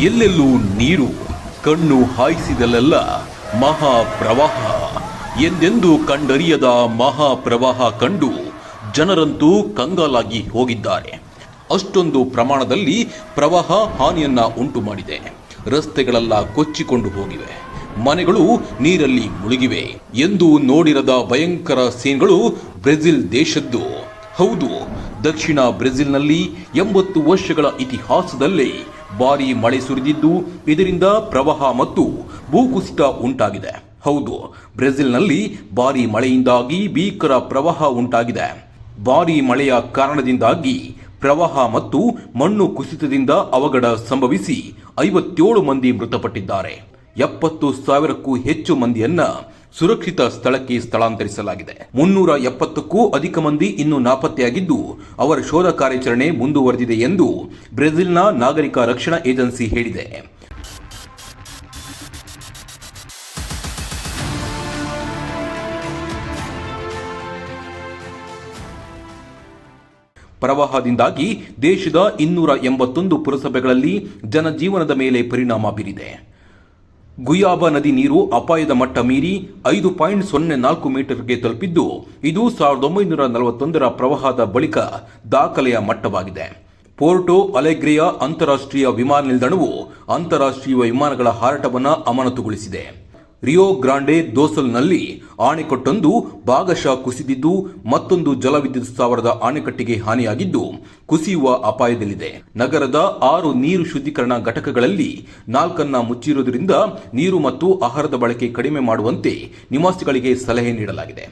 ಎಲ್ಲೆಲ್ಲೂ ನೀರು, ಕಣ್ಣು ಹಾಯಿಸಿದಲ್ಲೆಲ್ಲ ಮಹಾಪ್ರವಾಹ. ಎಂದೆಂದೂ ಕಂಡರಿಯದ ಮಹಾಪ್ರವಾಹ ಕಂಡು ಜನರಂತೂ ಕಂಗಾಲಾಗಿ ಹೋಗಿದ್ದಾರೆ. ಅಷ್ಟೊಂದು ಪ್ರಮಾಣದಲ್ಲಿ ಪ್ರವಾಹ ಹಾನಿಯನ್ನ ಉಂಟು ಮಾಡಿದೆ ರಸ್ತೆಗಳೆಲ್ಲ ಕೊಚ್ಚಿಕೊಂಡು ಹೋಗಿವೆ. ಮನೆಗಳು ನೀರಲ್ಲಿ ಮುಳುಗಿವೆ ಎಂದು ನೋಡಿರದ ಭಯಂಕರ ಸೀನ್ಗಳು ಬ್ರೆಜಿಲ್ ದೇಶದ್ದು. ಹೌದು, ದಕ್ಷಿಣ ಬ್ರೆಜಿಲ್ನಲ್ಲಿ ಎಂಬತ್ತು ವರ್ಷಗಳ ಇತಿಹಾಸದಲ್ಲೇ ಭಾರಿ ಮಳೆ ಸುರಿದಿದ್ದು, ಇದರಿಂದ ಪ್ರವಾಹ ಮತ್ತು ಭೂಕುಸಿತ ಉಂಟಾಗಿದೆ. ಹೌದು, ಬ್ರೆಜಿಲ್ನಲ್ಲಿ ಭಾರೀ ಮಳೆಯಿಂದಾಗಿ ಭೀಕರ ಪ್ರವಾಹ ಉಂಟಾಗಿದೆ. ಭಾರೀ ಮಳೆಯ ಕಾರಣದಿಂದಾಗಿ ಪ್ರವಾಹ ಮತ್ತು ಮಣ್ಣು ಕುಸಿತದಿಂದ ಅವಘಡ ಸಂಭವಿಸಿ ಐವತ್ತೇಳು ಮಂದಿ ಮೃತಪಟ್ಟಿದ್ದಾರೆ. ಎಪ್ಪತ್ತು ಸಾವಿರಕ್ಕೂ ಹೆಚ್ಚು ಮಂದಿಯನ್ನ ಸುರಕ್ಷಿತ ಸ್ಥಳಕ್ಕೆ ಸ್ಥಳಾಂತರಿಸಲಾಗಿದೆ. ಮುನ್ನೂರ ಎಪ್ಪತ್ತಕ್ಕೂ ಅಧಿಕ ಮಂದಿ ಇನ್ನೂ ನಾಪತ್ತೆಯಾಗಿದ್ದು, ಅವರ ಶೋಧ ಕಾರ್ಯಾಚರಣೆ ಮುಂದುವರೆದಿದೆ ಎಂದು ಬ್ರೆಜಿಲ್ನ ನಾಗರಿಕ ರಕ್ಷಣಾ ಏಜೆನ್ಸಿ ಹೇಳಿದೆ. ಪ್ರವಾಹದಿಂದಾಗಿ ದೇಶದ ಇನ್ನೂರ ಎಂಬತ್ತೊಂದು ಪುರಸಭೆಗಳಲ್ಲಿ ಜನಜೀವನದ ಮೇಲೆ ಪರಿಣಾಮ ಬೀರಿದೆ. ಗುಯಾಬ ನದಿ ನೀರು ಅಪಾಯದ ಮಟ್ಟ ಮೀರಿ ಐದು ಪಾಯಿಂಟ್ ಸೊನ್ನೆ ನಾಲ್ಕು ಮೀಟರ್ಗೆ ತಲುಪಿದ್ದು, ಇದು ಸಾವಿರದ ಒಂಬೈನೂರ ನಲವತ್ತೊಂದರ ಪ್ರವಾಹದ ಬಳಿಕ ದಾಖಲೆಯ ಮಟ್ಟವಾಗಿದೆ. ಪೋರ್ಟೋ ಅಲೆಗ್ರಿಯಾ ಅಂತಾರಾಷ್ಟ್ರೀಯ ವಿಮಾನ ನಿಲ್ದಾಣವು ಅಂತಾರಾಷ್ಟ್ರೀಯ ವಿಮಾನಗಳ ಹಾರಾಟವನ್ನು ಅಮಾನತುಗೊಳಿಸಿದೆ. ರಿಯೋ ಗ್ರಾಂಡೆ ದೋಸಲ್ನಲ್ಲಿ ಆಣೆಕಟ್ಟೊಂದು ಭಾಗಶಃ ಕುಸಿದಿದ್ದು, ಮತ್ತೊಂದು ಜಲವಿದ್ಯುತ್ ಸ್ಥಾವರದ ಆಣೆಕಟ್ಟಿಗೆ ಹಾನಿಯಾಗಿದ್ದು, ಕುಸಿಯುವ ಅಪಾಯದಲ್ಲಿದೆ. ನಗರದ ಆರು ನೀರು ಶುದ್ಧೀಕರಣ ಘಟಕಗಳಲ್ಲಿ ನಾಲ್ಕನ್ನ ಮುಚ್ಚಿರುವುದರಿಂದ ನೀರು ಮತ್ತು ಆಹಾರದ ಬಳಕೆ ಕಡಿಮೆ ಮಾಡುವಂತೆ ನಿವಾಸಿಗಳಿಗೆ ಸಲಹೆ ನೀಡಲಾಗಿದೆ.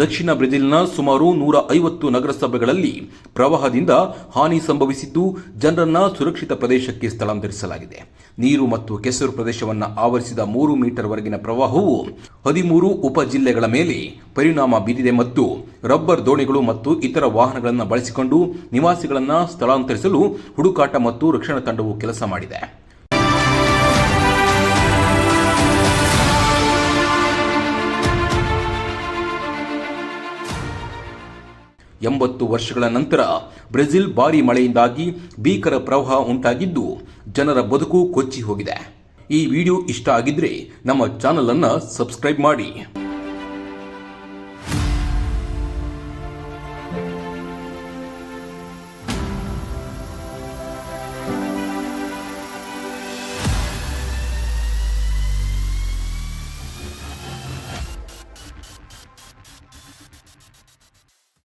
ದಕ್ಷಿಣ ಬ್ರೆಜಿಲ್ನ ಸುಮಾರು ನೂರ ಐವತ್ತು ನಗರಸಭೆಗಳಲ್ಲಿ ಪ್ರವಾಹದಿಂದ ಹಾನಿ ಸಂಭವಿಸಿದ್ದು ಜನರನ್ನ ಸುರಕ್ಷಿತ ಪ್ರದೇಶಕ್ಕೆ ಸ್ಥಳಾಂತರಿಸಲಾಗಿದೆ. ನೀರು ಮತ್ತು ಕೆಸರು ಪ್ರದೇಶವನ್ನು ಆವರಿಸಿದ ಮೂರು ಮೀಟರ್ವರೆಗಿನ ಪ್ರವಾಹವು ಹದಿಮೂರು ಉಪ ಜಿಲ್ಲೆಗಳ ಮೇಲೆ ಪರಿಣಾಮ ಬೀರಿದೆ ಮತ್ತು ರಬ್ಬರ್ ದೋಣಿಗಳು ಮತ್ತು ಇತರ ವಾಹನಗಳನ್ನು ಬಳಸಿಕೊಂಡು ನಿವಾಸಿಗಳನ್ನು ಸ್ಥಳಾಂತರಿಸಲು ಹುಡುಕಾಟ ಮತ್ತು ರಕ್ಷಣಾ ತಂಡವು ಕೆಲಸ ಮಾಡಿದೆ. ಎಂಬತ್ತು ವರ್ಷಗಳ ನಂತರ ಬ್ರೆಜಿಲ್ ಭಾರಿ ಮಳೆಯಿಂದಾಗಿ ಭೀಕರ ಪ್ರವಾಹ ಉಂಟಾಗಿದ್ದು ಜನರ ಬದುಕು ಕೊಚ್ಚಿ ಹೋಗಿದೆ. ಈ ವಿಡಿಯೋ ಇಷ್ಟ ಆಗಿದ್ರೆ ನಮ್ಮ ಚಾನಲ್ ಅನ್ನ ಸಬ್ಸ್ಕ್ರೈಬ್ ಮಾಡಿ.